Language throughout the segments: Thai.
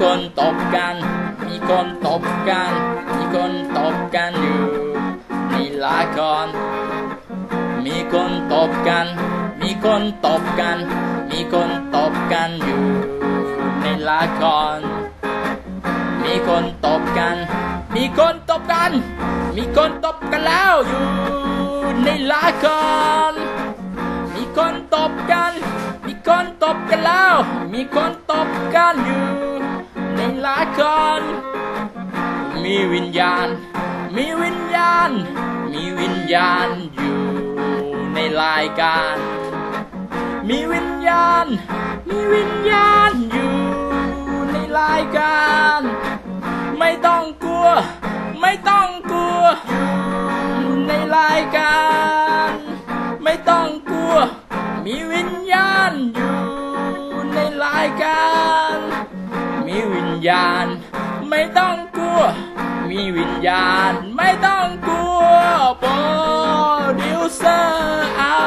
คนตบกัน มีคนตบกัน มีคนตบกันอยู่ในละครมีคนตบกัน มีคนตบกัน มีคนตบกันอยู่ในละครมีคนตบกัน มีคนตบกัน มีคนตบกันแล้วอยู่ในละครมีคนตบกัน มีคนตบกันแล้ว มีคนตบกันอยู่ หลายคนมีวิญญาณ มีวิญญาณ มีวิญญาณอยู่ในรายการ มีวิญญาณ มีวิญญาณอยู่ในรายการ ไม่ต้องกลัว ไม่ต้องกลัวในรายการ ไม่ต้องกลัว มีวิญญาณอยู่ในรายการ ญาณ ไม่ต้องกลัว มีวิญญาณ ไม่ต้องกลัวโปรดิวเซอร์เอา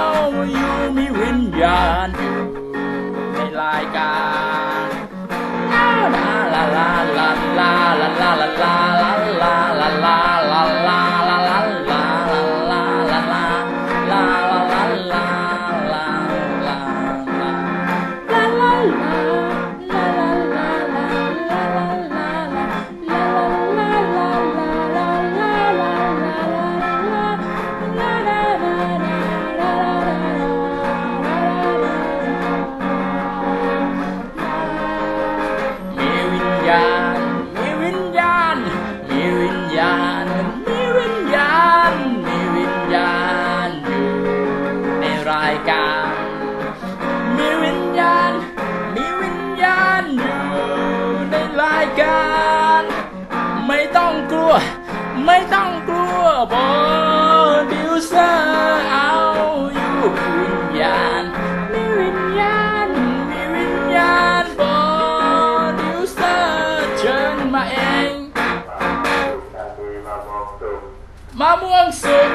อยู่มีวิญญาณอยู่ในรายการ มีวิญญาณ มีวิญญาณอยู่ในรายการ ไม่ต้องกลัว ไม่ต้องกลัวบอดิวเซอร์เอาอยู่วิญญาณ มีวิญญาณ มีวิญญาณบอดิวเซอร์เชิญมาเองมะม่วงสุก